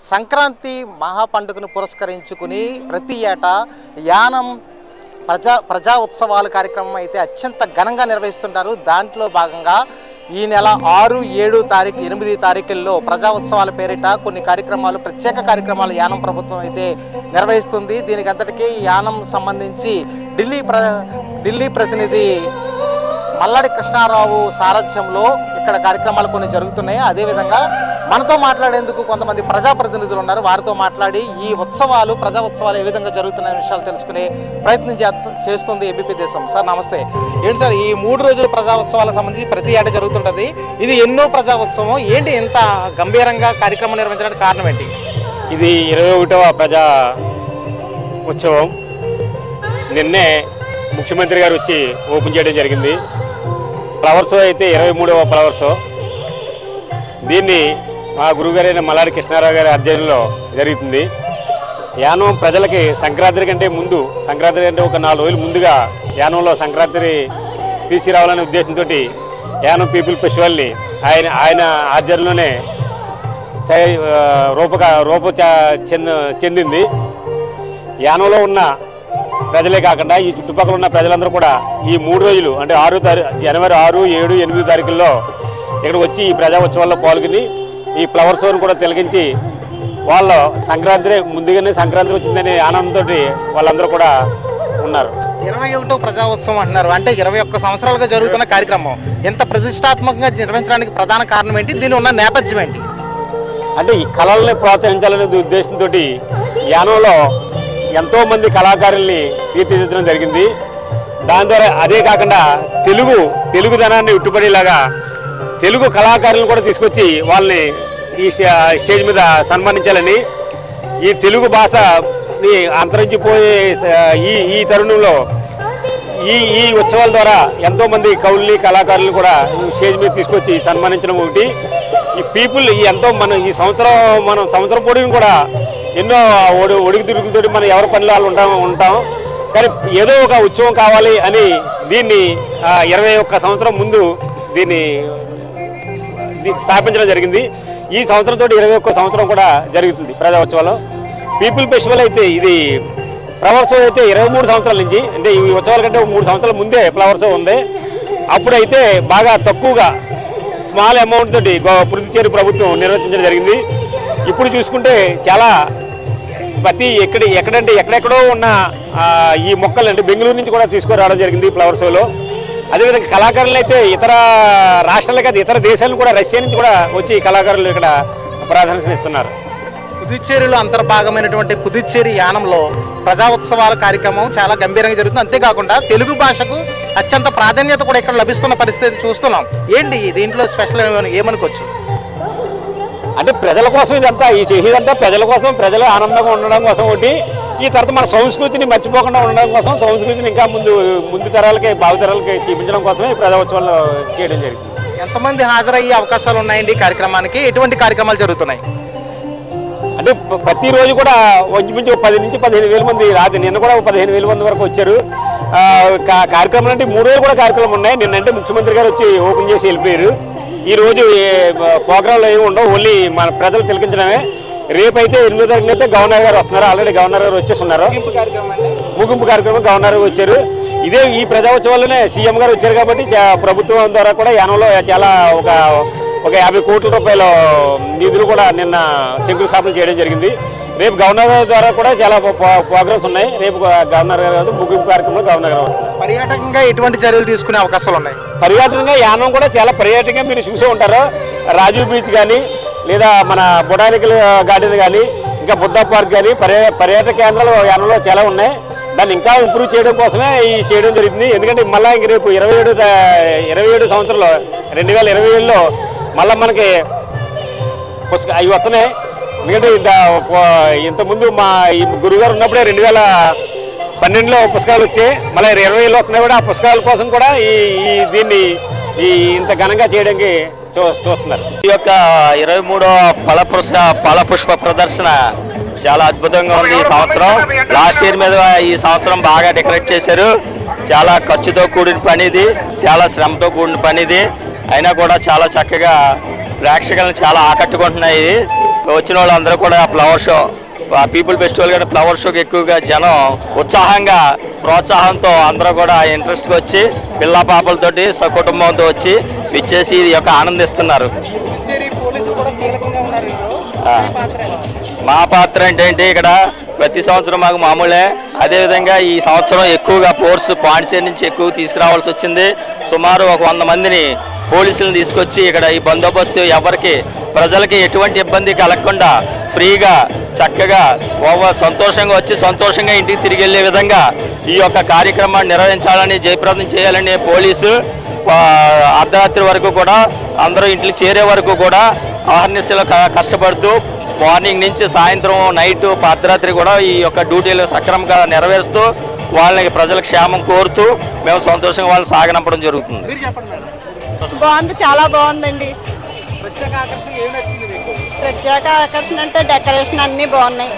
సంక్రాంతి మహాపండుగను పురస్కరించుకుని ప్రతి ఏటా యానం ప్రజా ప్రజా ఉత్సవాల కార్యక్రమం అయితే అత్యంత ఘనంగా నిర్వహిస్తుంటారు. దాంట్లో భాగంగా ఈ నెల ఆరు ఏడు తారీఖు ఎనిమిది తారీఖుల్లో ప్రజా ఉత్సవాల పేరిట కొన్ని కార్యక్రమాలు ప్రత్యేక కార్యక్రమాలు యానం ప్రభుత్వం అయితే నిర్వహిస్తుంది. దీనికి అంతటికీ యానం సంబంధించి ఢిల్లీ ప్ర ఢిల్లీ ప్రతినిధి మల్లాడి కృష్ణారావు సారథ్యంలో ఇక్కడ కార్యక్రమాలు కొన్ని జరుగుతున్నాయి. అదేవిధంగా మనతో మాట్లాడేందుకు కొంతమంది ప్రజాప్రతినిధులు ఉన్నారు. వారితో మాట్లాడి ఈ ఉత్సవాలు ప్రజా ఉత్సవాలు ఏ విధంగా జరుగుతున్న విషయాలు తెలుసుకునే ప్రయత్నం చేస్తుంది ఏబీపీ దేశం. సార్ నమస్తే. ఏంటి సార్ ఈ మూడు రోజుల ప్రజా ఉత్సవాలకు సంబంధించి ప్రతి ఏటా జరుగుతుంటుంది. ఇది ఎన్నో ప్రజా ఉత్సవం ఏంటి ఇంత గంభీరంగా కార్యక్రమం నిర్వహించడానికి కారణం ఏంటి? ఇది ఇరవై ఒకటవ ప్రజా ఉత్సవం. నిన్నే ముఖ్యమంత్రి గారు వచ్చి ఓపెన్ చేయడం జరిగింది. ఫ్లవర్ షో అయితే ఇరవై మూడవ ఫ్లవర్ షో దీన్ని మా గురుగారైన మల్లాడి కృష్ణారావు గారి అధ్యయనంలో జరుగుతుంది. యానం ప్రజలకి సంక్రాంతి కంటే ముందు సంక్రాంతి కంటే ఒక నాలుగు రోజులు ముందుగా యానంలో సంక్రాంతి తీసుకురావాలనే ఉద్దేశంతో యానం పీపుల్ ఫెస్టివల్ని ఆయన ఆయన ఆధ్వర్యంలోనే రూపక రూప చ- చెందింది. యానంలో ఉన్న ప్రజలే కాకుండా ఈ చుట్టుపక్కల ఉన్న ప్రజలందరూ కూడా ఈ మూడు రోజులు అంటే ఆరు తారీ జనవరి ఆరు ఏడు ఎనిమిది తారీఖుల్లో ఇక్కడ వచ్చి ఈ ప్రజా ఉత్సవాల్లో పాల్గొని ఈ ఫ్లవర్ షోను కూడా తిలగించి వాళ్ళు సంక్రాంతి ముందుగానే సంక్రాంతి వచ్చిందనే ఆనందంతో వాళ్ళందరూ కూడా ఉన్నారు. ఇరవై ఒకటో ప్రజా ఉత్సవం అంటున్నారు. అంటే ఇరవై ఒక్క సంవత్సరాలుగా జరుగుతున్న కార్యక్రమం ఎంత ప్రతిష్టాత్మకంగా నిర్వహించడానికి ప్రధాన కారణం ఏంటి? దీని ఉన్న నేపథ్యం ఏంటి? అంటే ఈ కళల్ని ప్రోత్సహించాలనే ఉద్దేశంతో యానంలో ఎంతో మంది కళాకారుల్ని తీర్చిదిద్దడం జరిగింది. దాని ద్వారా అదే కాకుండా తెలుగు తెలుగుదనాన్ని ఉట్టుపడేలాగా తెలుగు కళాకారులను కూడా తీసుకొచ్చి వాళ్ళని ఈ స్టే- స్టేజ్ మీద సన్మానించాలని ఈ తెలుగు భాషని అంతరించిపోయే ఈ ఈ తరుణంలో ఈ ఈ ఉత్సవాల ద్వారా ఎంతోమంది కవుల్ని కళాకారులను కూడా ఈ స్టేజ్ మీద తీసుకొచ్చి సన్మానించడం ఒకటి. ఈ పీపుల్ ఈ ఎంతో మనం ఈ సంవత్సరం మనం సంవత్సరం పొడిని కూడా ఎన్నో ఒడి ఒడికి తిరుగులతోటి మనం ఎవరి పనులు వాళ్ళు ఉంటాం ఉంటాం. కానీ ఏదో ఒక ఉత్సవం కావాలి అని దీన్ని ఇరవై ఒక్క సంవత్సరం ముందు దీన్ని స్థాపించడం జరిగింది. ఈ సంవత్సరంతో ఇరవై ఒక్క సంవత్సరం కూడా జరుగుతుంది ప్రజా ఉత్సవాలు. పీపుల్ ఫెస్టివల్ అయితే ఇది ఫ్లవర్ అయితే ఇరవై మూడు సంవత్సరాల నుంచి అంటే ఈ ఉత్సవాల కంటే ఒక మూడు సంవత్సరాల ముందే ఫ్లవర్ షో ఉంది. అప్పుడైతే బాగా తక్కువగా స్మాల్ అమౌంట్ తోటి పుదుచ్చేరి ప్రభుత్వం నిర్వహించడం జరిగింది. ఇప్పుడు చూసుకుంటే చాలా ప్రతి ఎక్కడ ఎక్కడంటే ఎక్కడెక్కడో ఉన్న ఈ మొక్కలు అంటే బెంగళూరు నుంచి కూడా తీసుకురావడం జరిగింది ఫ్లవర్ షోలో అదేవిధంగా కళాకారులు అయితే ఇతర రాష్ట్రాలే కాదు ఇతర దేశాలను కూడా రష్యా నుంచి కూడా వచ్చి కళాకారులు ఇక్కడ ప్రాధాన్యత ఇస్తున్నారు. పుదుచ్చేరిలో అంతర్భాగమైనటువంటి పుదుచ్చేరి యానంలో ప్రజా ఉత్సవాల కార్యక్రమం చాలా గంభీరంగా జరుగుతుంది. అంతేకాకుండా తెలుగు భాషకు అత్యంత ప్రాధాన్యత కూడా ఇక్కడ లభిస్తున్న పరిస్థితి చూస్తున్నాం. ఏంటి దీంట్లో స్పెషల్ ఏమని- ఏమనుకోవచ్చు? అంటే ప్రజల కోసం ఇదంతా ఈ చేసేదంతా ప్రజల కోసం ప్రజలు ఆనందంగా ఉండడం కోసం ఒకటి. ఈ తర్వాత మన సంస్కృతిని మర్చిపోకుండా ఉండడం కోసం సంస్కృతిని ఇంకా ముందు ముందు తరాలకి భావితరాలకి చూపించడం కోసమే ఈ ప్రజా ఉత్సవాలు చేయడం జరిగింది. ఎంతమంది హాజరయ్యే అవకాశాలు ఉన్నాయండి ఈ కార్యక్రమానికి? ఎటువంటి కార్యక్రమాలు జరుగుతున్నాయి? అంటే ప్రతిరోజు కూడా ఇంచుమించు ఒక పది నుంచి పదిహేను వేల మంది రాత్రి నిన్న కూడా ఒక పదిహేను వేల మంది వరకు వచ్చారు. కార్యక్రమాలు అంటే మూడు రోజులు కూడా కార్యక్రమం ఉన్నాయి. నిన్నంటే ముఖ్యమంత్రి గారు వచ్చి ఓపెన్ చేసి వెళ్ళిపోయారు. ఈ రోజు ఏ- ప్రోగ్రాంలు ఏమి ఉండవు. ఓన్లీ మన ప్రజలు తిలకించడమే. రేపు అయితే ఎనిమిదో తారీఖున అయితే గవర్నర్ గారు వస్తున్నారు. ఆల్రెడీ గవర్నర్ గారు వచ్చేసి ఉన్నారు. ముగింపు కార్యక్రమం గవర్నర్ గారు వచ్చారు. ఇదే ఈ ప్రజా ఉత్సవాల్లోనే సీఎం గారు వచ్చారు కాబట్టి ప్రభుత్వం ద్వారా కూడా యానంలో చాలా ఒక ఒక యాభై కోట్ల రూపాయల నిధులు కూడా నిన్న శంకుస్థాపన చేయడం జరిగింది. రేపు గవర్నర్ గారి ద్వారా కూడా చాలా ప్రో- ప్రోగ్రామ్స్ ఉన్నాయి. రేపు గవర్నర్ గారు కాదు, ముగింపు కార్యక్రమంలో గవర్నర్ గారు. పర్యాటకంగా ఎటువంటి చర్యలు తీసుకునే అవకాశాలు ఉన్నాయి? పర్యాటకంగా యానం కూడా చాలా పర్యాటకంగా మీరు చూసే ఉంటారు. రాజీవ్ బీచ్ కానీ లేదా మన బొటానికల్ గార్డెన్ కానీ ఇంకా బుద్ధ పార్క్ కానీ పర్యా పర్యాటక కేంద్రాలు యానంలో చాలా ఉన్నాయి. దాన్ని ఇంకా ఇంప్రూవ్ చేయడం కోసమే ఈ చేయడం జరిగింది ఎందుకంటే మళ్ళీ ఇంక రేపు ఇరవై ఏడు ఇరవై ఏడు సంవత్సరంలో రెండు వేల ఇరవై ఏడులో మళ్ళీ మనకి పుస్తక అవి వస్తున్నాయి ఎందుకంటే ఇంత ఇంతకుముందు మా ఈ గురుగారు ఉన్నప్పుడే రెండు వేల పన్నెండులో పుస్తకాలు వచ్చాయి. మళ్ళీ ఇరవై ఏళ్ళు వస్తున్నాయి కూడా. ఆ పుస్తకాల కోసం కూడా ఈ ఈ దీన్ని ఈ ఇంత ఘనంగా చేయడానికి చూస్తున్నారు ఈ యొక్క ఇరవై మూడో ఫల పుష్ప ప్రదర్శన చాలా అద్భుతంగా ఉంది ఈ సంవత్సరం. లాస్ట్ ఇయర్ మీద ఈ సంవత్సరం బాగా డెకరేట్ చేశారు. చాలా ఖర్చుతో కూడిన పని ఇది చాలా శ్రమతో కూడిన పని ఇది అయినా కూడా చాలా చక్కగా ప్రేక్షకులను చాలా ఆకట్టుకుంటున్నాయి. వచ్చిన వాళ్ళందరూ కూడా ఫ్లవర్ షో పీపుల్ ఫెస్టివల్ కానీ ఫ్లవర్ షోకి ఎక్కువగా జనం ఉత్సాహంగా ప్రోత్సాహంతో అందరూ కూడా ఇంట్రెస్ట్గా వచ్చి పిల్ల పాపలతోటి సకుటుంబంతో వచ్చి విచ్చేసి ఇది యొక్క ఆనందిస్తున్నారు. మా పాత్ర అంటే ఏంటి? ఇక్కడ ప్రతి సంవత్సరం మాకు మామూలే. అదేవిధంగా ఈ సంవత్సరం ఎక్కువగా ఫోర్స్ పాండిచేరి నుంచి ఎక్కువ తీసుకురావాల్సి వచ్చింది. సుమారు ఒక వంద మందిని పోలీసులను తీసుకొచ్చి ఇక్కడ ఈ బందోబస్తు ఎవరికి ప్రజలకి ఎటువంటి ఇబ్బంది కలగకుండా ఫ్రీగా చక్కగా ఓవర్ సంతోషంగా వచ్చి సంతోషంగా ఇంటికి తిరిగి వెళ్ళే విధంగా ఈ యొక్క కార్యక్రమాన్ని నిర్వహించాలని జయప్రదం చేయాలని పోలీసు అర్ధరాత్రి వరకు కూడా అందరూ ఇంటికి చేరే వరకు కూడా ఆహర్నిశలు కష్టపడుతూ మార్నింగ్ నుంచి సాయంత్రం నైట్ అర్ధరాత్రి కూడా ఈ యొక్క డ్యూటీలు సక్రమంగా నెరవేరుస్తూ వాళ్ళని ప్రజల క్షేమం కోరుతూ మేము సంతోషంగా వాళ్ళని సాగనంపడం జరుగుతుంది. మీరు చెప్పండి మేడం. బాగుంది చాలా బాగుందండి. ప్రత్యేక ఆకర్షణ ఏమి నచ్చింది మీకు? ప్రత్యేక ఆకర్షణ అంటే డెకరేషన్ అన్నీ బాగున్నాయి.